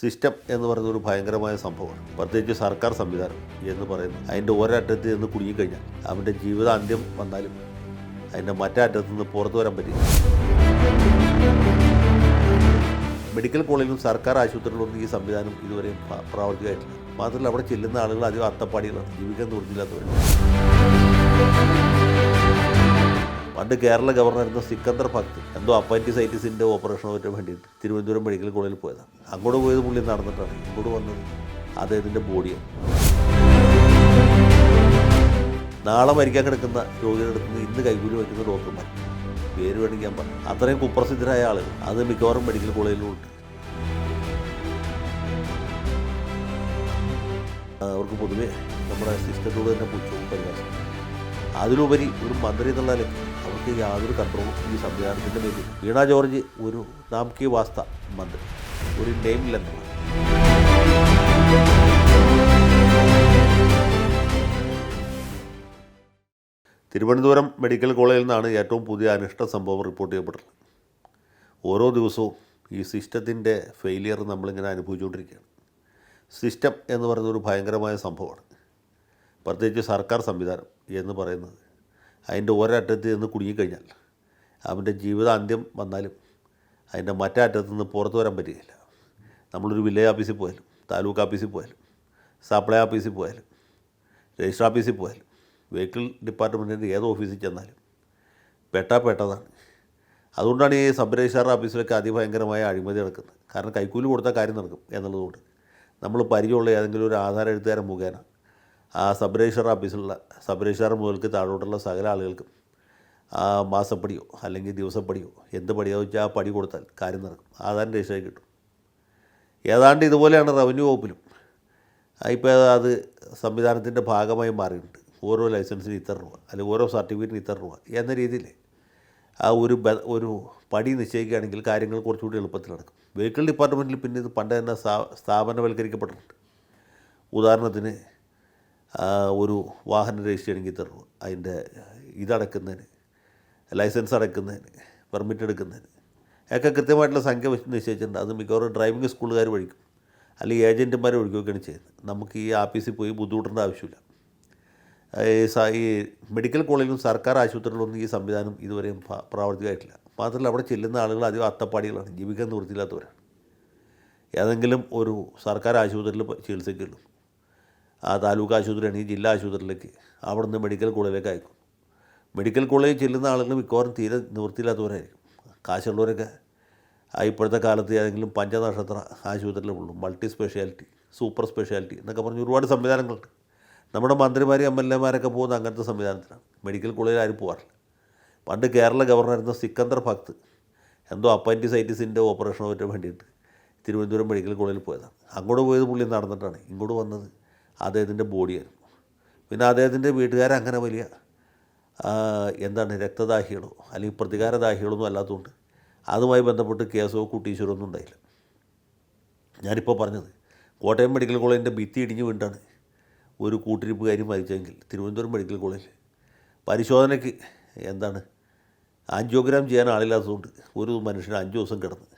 System എന്ന് പറയുന്ന ഒരു ഭയങ്കരമായ സംഭവമാണ്. പ്രത്യേകിച്ച് സർക്കാർ സംവിധാനം എന്ന് പറയുന്നത്. അതിന്റെ ഒരറ്റത്ത് നിന്ന് കുടുങ്ങിക്കഴിഞ്ഞാൽ അവന്റെ ജീവിതാന്ത്യം വന്നാലും അതിന്റെ മറ്റേ അറ്റത്ത് നിന്ന് പുറത്തു വരാൻ പറ്റില്ല. മെഡിക്കൽ കോളേജിലും സർക്കാർ ആശുപത്രികളിലൊന്നും ഈ സംവിധാനം ഇതുവരെയും പ്രാ- പ്രാവർത്തികമായിട്ടില്ല. മാത്രമല്ല അവിടെ ചെല്ലുന്ന ആളുകൾ അധികം അത്തപ്പാടികളാണ് ജീവിക്കാൻ നിവൃത്തിയില്ലാത്തവരാണ് പണ്ട് കേരള ഗവർണറായിരുന്ന സിക്കന്ദർ ഭക്ത് എന്തോ അപ്പന്റിസൈറ്റിസിന്റെ ഓപ്പറേഷനോ മറ്റോ വേണ്ടിയിട്ട് തിരുവനന്തപുരം മെഡിക്കൽ കോളേജിൽ പോയതാണ് അങ്ങോട്ട് പോയത് പുള്ളി നടന്നിട്ടാണ്. ഇങ്ങോട്ട് വന്നത് അദ്ദേഹത്തിന്റെ ബോഡിയാണ് നാളെ മരിക്കാൻ കിടക്കുന്ന രോഗിയുടെ അടുത്ത് നിന്ന് ഇന്ന് കൈകൂലി വയ്ക്കുന്ന ഡോക്ടർമാർ പേര് വേണമെങ്കിൽ ഞാൻ പറഞ്ഞു അത്രയും കുപ്രസിദ്ധരായ ആളുകൾ. അത് മിക്കവാറും മെഡിക്കൽ കോളേജിലുണ്ട് അവർക്ക് പൊതുവെ നമ്മുടെ സിസ്റ്റത്തോട് തന്നെ പുച്ഛവും പരിഹാസം അതിലുപരി ഒരു മന്ത്രി എന്നുള്ള നിലയ്ക്ക് അവർക്ക് യാതൊരു കൺട്രോളും ഈ സംവിധാനത്തിന്റെ പേരിൽ വീണ ജോർജ് ഒരു നാം കി വാസ്ത മന്ത്രി. ഒരു നെയിം ലെറ്റർ തിരുവനന്തപുരം മെഡിക്കൽ കോളേജിൽ നിന്നാണ് ഏറ്റവും പുതിയ അനിഷ്ട സംഭവം റിപ്പോർട്ട് ചെയ്യപ്പെട്ടിട്ടുള്ളത്. ഓരോ ദിവസവും ഈ സിസ്റ്റത്തിന്റെ ഫെയിലിയർ നമ്മളിങ്ങനെ അനുഭവിച്ചുകൊണ്ടിരിക്കുകയാണ്. സിസ്റ്റം എന്ന് പറയുന്ന ഒരു ഭയങ്കരമായ സംഭവമാണ്. പ്രത്യേകിച്ച് സർക്കാർ സംവിധാനം എന്ന് പറയുന്നത് അതിന്റെ ഒരറ്റത്ത് നിന്ന് കുടുങ്ങിക്കഴിഞ്ഞാൽ അവന്റെ ജീവിതാന്ത്യം വന്നാലും അതിന്റെ മറ്റേ അറ്റത്ത് നിന്ന് പുറത്തു വരാൻ പറ്റുകയില്ല. നമ്മളൊരു വില്ലേജ് ഓഫീസിൽ പോയാലും താലൂക്ക് ഓഫീസിൽ പോയാലും സപ്ലൈ ഓഫീസിൽ പോയാലും രജിസ്റ്റർ ഓഫീസിൽ പോയാലും വെഹിക്കിൾ ഡിപ്പാർട്ട്മെന്റിന്റെ ഏത് ഓഫീസിൽ ചെന്നാലും പെട്ടാ പെട്ടതാണ്. അതുകൊണ്ടാണ് ഈ സബ് രജിസ്ട്രാർ ഓഫീസിലൊക്കെ അതിഭയങ്കരമായ അഴിമതി നടക്കുന്നത്. കാരണം കൈക്കൂലി കൊടുത്താൽ കാര്യം നടക്കും എന്നുള്ളതുകൊണ്ട്. നമ്മൾ പരിചയമുള്ള ഏതെങ്കിലും ഒരു ആധാരം എഴുത്തുകാരൻ മുഖേന ആ സബ് രജിസ്ട്രാർ ഓഫീസിലുള്ള സബ് രജിസ്ട്രാർ മുതൽക്ക് താഴോട്ടുള്ള സകല ആളുകൾക്കും ആ മാസപ്പടിയോ അല്ലെങ്കിൽ ദിവസപ്പടിയോ എന്ത് പടിയോ വെച്ചാൽ ആ പടി കൊടുത്താൽ കാര്യം നടക്കും. ആധാരം രജിസ്റ്റർ കിട്ടും. ഏതാണ്ട് ഇതുപോലെയാണ് റവന്യൂ വകുപ്പിലും. ഇപ്പോൾ അത് സംവിധാനത്തിന്റെ ഭാഗമായി മാറിയിട്ടുണ്ട്. ഓരോ ലൈസൻസിന് ഇത്ര രൂപ അല്ലെങ്കിൽ ഓരോ സർട്ടിഫിക്കറ്റിന് ഇത്ര രൂപ എന്ന രീതിയിൽ ആ ഒരു ഒരു പടി നിശ്ചയിക്കുകയാണെങ്കിൽ കാര്യങ്ങൾ കുറച്ചുകൂടി എളുപ്പത്തിൽ നടക്കും. വെഹിക്കിൾ ഡിപ്പാർട്ട്മെന്റിൽ പിന്നെ ഇത് പണ്ട് തന്നെ സ്ഥാ- സ്ഥാപനവൽക്കരിക്കപ്പെട്ടിട്ടുണ്ട്. ഉദാഹരണത്തിന് ഒരു വാഹനം രജിസ്റ്റർ ചെയ്യണമെങ്കിൽ തരുന്നു അതിന്റെ ഇതടക്കുന്നതിന് ലൈസൻസ് അടക്കുന്നതിന് പെർമിറ്റ് എടുക്കുന്നതിന്. ഒക്കെ കൃത്യമായിട്ടുള്ള സംഖ്യ വെച്ച് നിശ്ചയിച്ചിട്ടുണ്ട്. അത് മിക്കവാറും ഡ്രൈവിംഗ് സ്കൂളുകാർ വഴിക്കും അല്ലെങ്കിൽ ഏജന്റുമാർ ഒഴിക്കുകയൊക്കെയാണ് ചെയ്യുന്നത്. നമുക്ക് ഈ ആഫീസിൽ പോയി ബുദ്ധിമുട്ടേണ്ട ആവശ്യമില്ല. ഈ മെഡിക്കൽ കോളേജിലും സർക്കാർ ആശുപത്രികളിലൊന്നും ഈ സംവിധാനം ഇതുവരെയും പ്രാ- പ്രാവർത്തികമായിട്ടില്ല. മാത്രമല്ല അവിടെ ചെല്ലുന്ന ആളുകൾ അധികം അത്തപ്പാടികളാണ് ജീവിക്കാൻ നിവൃത്തിയില്ലാത്തവരാണ്. ഏതെങ്കിലും ഒരു സർക്കാർ ആശുപത്രിയിൽ ചികിത്സയ്ക്കുള്ളൂ ആ താലൂക്ക് ആശുപത്രിയാണെങ്കിൽ ജില്ലാ ആശുപത്രിയിലേക്ക് അവിടെ നിന്ന് മെഡിക്കൽ കോളേജിലേക്ക് അയക്കും. മെഡിക്കൽ കോളേജിൽ ചെല്ലുന്ന ആളുകൾ മിക്കവാറും തീരെ നിവൃത്തിയില്ലാത്തവരായിരിക്കും. കാശുള്ളവരൊക്കെ ഇപ്പോഴത്തെ കാലത്ത് ഏതെങ്കിലും പഞ്ചനക്ഷത്ര ആശുപത്രിയിലുള്ളൂ മൾട്ടി സ്പെഷ്യാലിറ്റി സൂപ്പർ സ്പെഷ്യാലിറ്റി എന്നൊക്കെ പറഞ്ഞ് ഒരുപാട് സംവിധാനങ്ങളുണ്ട്. നമ്മുടെ മന്ത്രിമാരും എം എൽ എമാരൊക്കെ പോകുന്ന അങ്ങനത്തെ സംവിധാനത്തിലാണ്. മെഡിക്കൽ കോളേജിൽ ആരും പോകാറില്ല. പണ്ട് കേരള ഗവർണറായിരുന്ന സിക്കന്ദർ ഭക്ത് എന്തോ അപ്പന്റിസൈറ്റിസിന്റെ ഓപ്പറേഷനോ മറ്റോ വേണ്ടിയിട്ട് തിരുവനന്തപുരം മെഡിക്കൽ കോളേജിൽ പോയതാണ്. അങ്ങോട്ട് പോയത് പുള്ളി നടന്നിട്ടാണ്. ഇങ്ങോട്ട് വന്നത് അദ്ദേഹത്തിന്റെ ബോഡിയായിരുന്നു പിന്നെ അദ്ദേഹത്തിന്റെ വീട്ടുകാർ അങ്ങനെ വലിയ എന്താണ് രക്തദാഹികളോ അല്ലെങ്കിൽ പ്രതികാരദാഹികളൊന്നും അല്ലാത്തതുകൊണ്ട് അതുമായി ബന്ധപ്പെട്ട് കേസോ കുട്ടീശ്വരോ ഒന്നും ഉണ്ടായില്ല. ഞാനിപ്പോൾ പറഞ്ഞത് കോട്ടയം മെഡിക്കൽ കോളേജിന്റെ ഭിത്തി ഇടിഞ്ഞു വീണ്ടാണ് ഒരു കൂട്ടിരിപ്പുകാരി മരിച്ചെങ്കിൽ തിരുവനന്തപുരം മെഡിക്കൽ കോളേജിൽ പരിശോധനയ്ക്ക് എന്താണ് ആൻജിയോഗ്രാം ചെയ്യാൻ ആളില്ലാത്തതുകൊണ്ട് ഒരു മനുഷ്യൻ അഞ്ച് ദിവസം കിടന്ന്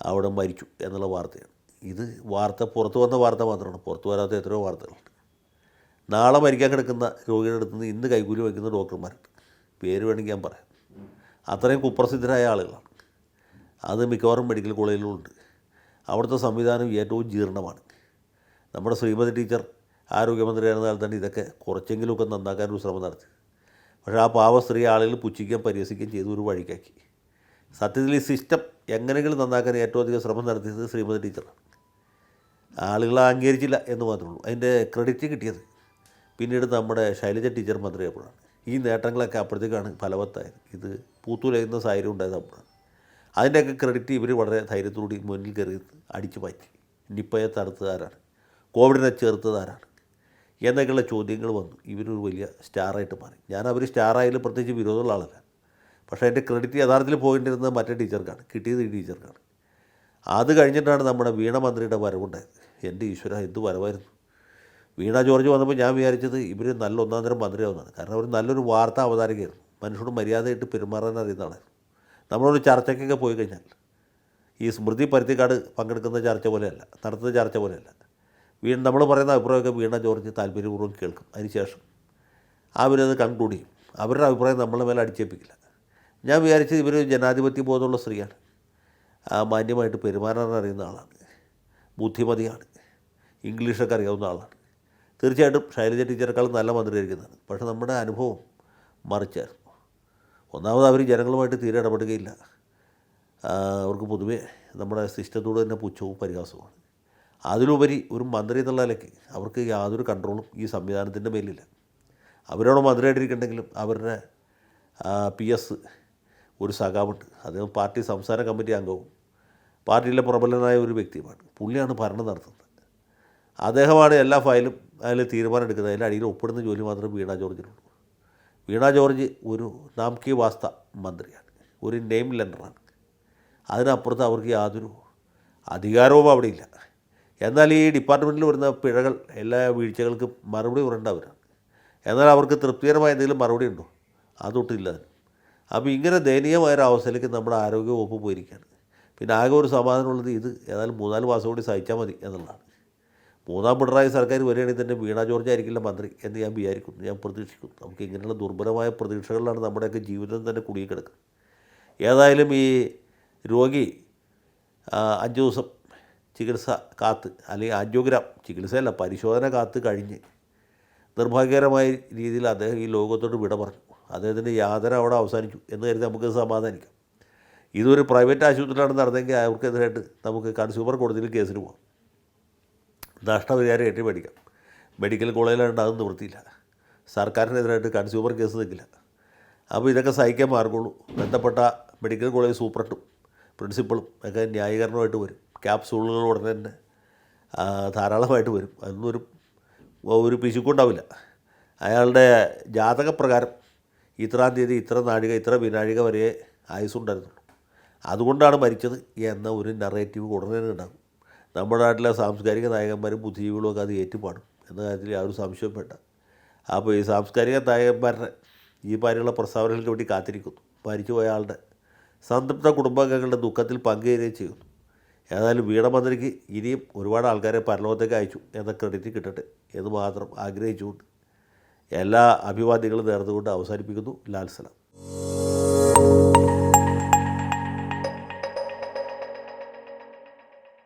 അവിടെ മരിച്ചു എന്നുള്ള വാർത്തയാണ്. ഇത് വാർത്ത പുറത്തു വന്ന വാർത്ത മാത്രമാണ്. പുറത്തു വരാത്ത എത്രയോ വാർത്തകളുണ്ട്. നാളെ മരിക്കാൻ കിടക്കുന്ന രോഗിയുടെ അടുത്ത് നിന്ന് ഇന്ന് കൈകൂലി വയ്ക്കുന്ന ഡോക്ടർമാരുണ്ട്. പേര് വേണമെങ്കിൽ ഞാൻ പറയാം. അത്രയും കുപ്രസിദ്ധരായ ആളുകളാണ്. അത് മിക്കവാറും മെഡിക്കൽ കോളേജിലും ഉണ്ട് അവിടുത്തെ സംവിധാനം ഏറ്റവും ജീർണമാണ്. നമ്മുടെ ശ്രീമതി ടീച്ചർ ആരോഗ്യമന്ത്രിയായിരുന്ന കാലത്ത് തന്നെ ഇതൊക്കെ കുറച്ചെങ്കിലുമൊക്കെ നന്നാക്കാൻ ഒരു ശ്രമം നടത്തി. പക്ഷേ ആ പാവ സ്ത്രീ ആളുകൾ പുച്ഛിക്കുകയും പരിഹസിക്കുകയും ചെയ്ത് ഒരു വഴിക്കാക്കി. സത്യത്തിൽ ഈ സിസ്റ്റം എങ്ങനെയെങ്കിലും നന്നാക്കാൻ ഏറ്റവും അധികം ശ്രമം നടത്തിയത് ശ്രീമതി ടീച്ചറാണ്. ആളുകൾ അംഗീകരിച്ചില്ല എന്ന് മാത്രമേ ഉള്ളൂ. അതിന്റെ ക്രെഡിറ്റ് കിട്ടിയത് പിന്നീട് നമ്മുടെ ശൈലജ ടീച്ചർ മന്ത്രിയായപ്പോഴാണ്. ഈ നേട്ടങ്ങളൊക്കെ അപ്പോഴത്തേക്കാണ് ഫലവത്തായത്. ഇത് പൂത്തുലയുന്ന സാഹചര്യം ഉണ്ടായത് അപ്പോഴാണ്. അതിന്റെയൊക്കെ ക്രെഡിറ്റ് ഇവർ വളരെ ധൈര്യത്തോടി മുന്നിൽ കയറി അടിച്ചു മാറ്റി. നിപ്പയെ തടുത്തതാരാണ് കോവിഡിനെ ചേർത്തതാരാണ് എന്നൊക്കെയുള്ള ചോദ്യങ്ങൾ വന്നു. ഇവരൊരു വലിയ സ്റ്റാറായിട്ട് മാറി. ഞാൻ അവർ സ്റ്റാറായാലും പ്രത്യേകിച്ച് വിരോധമുള്ള ആളല്ല. പക്ഷേ എന്റെ ക്രെഡിറ്റ് യഥാർത്ഥത്തിൽ പോയിട്ടിരുന്നത് മറ്റേ ടീച്ചർക്കാണ്. കിട്ടിയത് ഈ ടീച്ചർക്കാണ്. അത് കഴിഞ്ഞിട്ടാണ് നമ്മുടെ വീണ മന്ത്രിയുടെ വരവുണ്ടായത്. എന്റെ ഈശ്വര എന്ത് വരവായിരുന്നു? വീണ ജോർജ് വന്നപ്പോൾ ഞാൻ വിചാരിച്ചത് ഇവർ നല്ല ഒന്നാം തരം മന്ത്രിയാവുന്നതാണ്. കാരണം അവർ നല്ലൊരു വാർത്ത അവതാരകയായിരുന്നു. മനുഷ്യനോട് മര്യാദയായിട്ട് പെരുമാറാൻ അറിയുന്ന ആളായിരുന്നു. നമ്മളൊരു ചർച്ചയ്ക്കൊക്കെ പോയി കഴിഞ്ഞാൽ ഈ സ്മൃതി പരുത്തിക്കാട് പങ്കെടുക്കുന്ന ചർച്ച പോലെയല്ല നടത്തുന്ന ചർച്ച പോലെയല്ല. വീണ നമ്മൾ പറയുന്ന അഭിപ്രായമൊക്കെ വീണ ജോർജ് താല്പര്യപൂർവം കേൾക്കും. അതിനുശേഷം അവരത് കൺക്ലൂഡ് ചെയ്യും. അവരുടെ അഭിപ്രായം നമ്മളെ മേലെ അടിച്ചേൽപ്പിക്കില്ല. ഞാൻ വിചാരിച്ചത് ഇവർ ജനാധിപത്യ ബോധമുള്ള സ്ത്രീയാണ്. മാന്യമായിട്ട് പെരുമാറാൻ അറിയുന്ന ആളാണ്. ബുദ്ധിമതിയാണ്. ഇംഗ്ലീഷൊക്കെ അറിയാവുന്ന ആളാണ്. തീർച്ചയായിട്ടും ശൈലജ ടീച്ചറെക്കാളും നല്ല മന്ത്രിയായിരിക്കുന്നതാണ്. പക്ഷേ നമ്മുടെ അനുഭവം മറിച്ചായിരുന്നു. ഒന്നാമത് അവർ ജനങ്ങളുമായിട്ട് തീരെ ഇടപെടുകയില്ല. അവർക്ക് പൊതുവേ നമ്മുടെ സിസ്റ്റത്തോട് തന്നെ പുച്ഛവും പരിഹാസവുമാണ്. അതിലുപരി ഒരു മന്ത്രി എന്നുള്ള നിലയ്ക്ക് അവർക്ക് യാതൊരു കൺട്രോളും ഈ സംവിധാനത്തിന്റെ മേലില്ല. അവരോട് മന്ത്രിയായിട്ടിരിക്കണ്ടെങ്കിലും അവരുടെ പി എസ് ഒരു സഖാവുണ്ട്. അദ്ദേഹം പാർട്ടി സംസ്ഥാന കമ്മിറ്റി അംഗവും പാർട്ടിയിലെ പ്രബലനായ ഒരു വ്യക്തിയുമാണ്. പുള്ളിയാണ് ഭരണം നടത്തുന്നത്. അദ്ദേഹമാണ് എല്ലാ ഫയലും അതിൽ തീരുമാനം എടുക്കുന്നത്. അതിന്റെ അടിയിൽ ഒപ്പിടുന്ന ജോലി മാത്രമേ വീണ ജോർജിനുള്ളൂ വീണ ജോർജ് ഒരു നാം കി വാസ്ത മന്ത്രിയാണ്. ഒരു നെയിം ലെൻഡറാണ് അതിനപ്പുറത്ത് അവർക്ക് യാതൊരു അധികാരവും അവിടെ ഇല്ല എന്നാൽ ഈ ഡിപ്പാർട്ട്മെന്റിൽ വരുന്ന പിഴകൾ എല്ലാ വീഴ്ചകൾക്കും മറുപടി പറയേണ്ടവരാണ്. എന്നാൽ അവർക്ക് തൃപ്തികരമായ എന്തെങ്കിലും മറുപടി ഉണ്ടോ? അതൊട്ടില്ല അപ്പോൾ ഇങ്ങനെ ദയനീയമായ ഒരു അവസ്ഥയിലേക്ക് നമ്മുടെ ആരോഗ്യവകുപ്പ് പോയിരിക്കുകയാണ്. പിന്നെ ആകെ ഒരു സമാധാനമുള്ളത് ഇത്. ഏതായാലും മൂന്നാൽ മാസം കൂടി സഹിച്ചാൽ മതി എന്നുള്ളതാണ്. മൂന്നാം പിണറായി സർക്കാർ വരികയാണെങ്കിൽ തന്നെ വീണ ജോർജ് ആയിരിക്കില്ല മന്ത്രി എന്ന് ഞാൻ വിചാരിക്കുന്നു. ഞാൻ പ്രതീക്ഷിക്കുന്നു. നമുക്ക് ഇങ്ങനെയുള്ള ദുർബലമായ പ്രതീക്ഷകളിലാണ് നമ്മുടെയൊക്കെ ജീവിതം തന്നെ കുടുങ്ങിക്കിടക്കുന്നത്. ഏതായാലും ഈ രോഗി അഞ്ച് ദിവസം ചികിത്സ കാത്ത് അല്ലെങ്കിൽ ആൻജിയോഗ്രാം ചികിത്സയല്ല പരിശോധന കാത്ത് കഴിഞ്ഞ് നിർഭാഗ്യകരമായ രീതിയിൽ അദ്ദേഹം ഈ ലോകത്തോട് വിട പറഞ്ഞു. അദ്ദേഹത്തിന്റെ യാതന അവിടെ അവസാനിച്ചു എന്ന് കരുതി നമുക്ക് സമാധാനിക്കാം. ഇതൊരു പ്രൈവറ്റ് ആശുപത്രിയിലാണ് നടന്നെങ്കിൽ അവർക്കെതിരായിട്ട് നമുക്ക് കൺസ്യൂമർ കോടതിയിൽ കേസിന് പോകാം. നഷ്ടപരിഹാരം ഏറ്റി മേടിക്കാം. മെഡിക്കൽ കോളേജിലാണ്ട് അതൊന്നും വൃത്തിയില്ല സർക്കാരിനെതിരായിട്ട് കൺസ്യൂമർ കേസ് നിൽക്കില്ല. അപ്പോൾ ഇതൊക്കെ സഹിക്കാൻ മാർഗമുള്ളൂ. ബന്ധപ്പെട്ട മെഡിക്കൽ കോളേജ് സൂപ്രണ്ടും പ്രിൻസിപ്പളും ഒക്കെ ന്യായീകരണമായിട്ട് വരും. ക്യാപ്സൂളുകൾ ഉടനെ തന്നെ ധാരാളമായിട്ട് വരും. അതൊന്നും ഒരു ഒരു പിശുക്കുണ്ടാവില്ല. അയാളുടെ ജാതകപ്രകാരം ഇത്രാം തീയതി ഇത്ര നാഴിക ഇത്ര വിനാഴിക വരെ ആയുസ്സുണ്ടായിരുന്നുള്ളൂ. അതുകൊണ്ടാണ് മരിച്ചത് എന്ന ഒരു നറേറ്റീവ് ഉടനെ ഉണ്ടാകും. നമ്മുടെ നാട്ടിലെ സാംസ്കാരിക നായകന്മാരും ബുദ്ധിജീവികളും ഒക്കെ അത് ഏറ്റുപാടും എന്ന കാര്യത്തിൽ യാതൊരു സംശയവും വേണ്ട. അപ്പോൾ ഈ സാംസ്കാരിക നായകന്മാരുടെ ഈ പാരിയുള്ള പ്രസ്താവനകൾക്ക് വേണ്ടി കാത്തിരിക്കുന്നു. മരിച്ചുപോയ ആളുടെ സംതൃപ്ത കുടുംബാംഗങ്ങളുടെ ദുഃഖത്തിൽ പങ്കുചേരുകയും ചെയ്യുന്നു. ഏതായാലും വീണമന്ത്രിക്ക് ഇനിയും ഒരുപാട് ആൾക്കാരെ പരലോകത്തേക്ക് അയച്ചു എന്ന ക്രെഡിറ്റ് കിട്ടട്ടെ എന്ന് മാത്രം ആഗ്രഹിച്ചുകൊണ്ട് എല്ലാ അഭിവാദ്യങ്ങളും നേർന്നുകൊണ്ട് അവസാനിപ്പിക്കുന്നു. ലാൽ സലാം.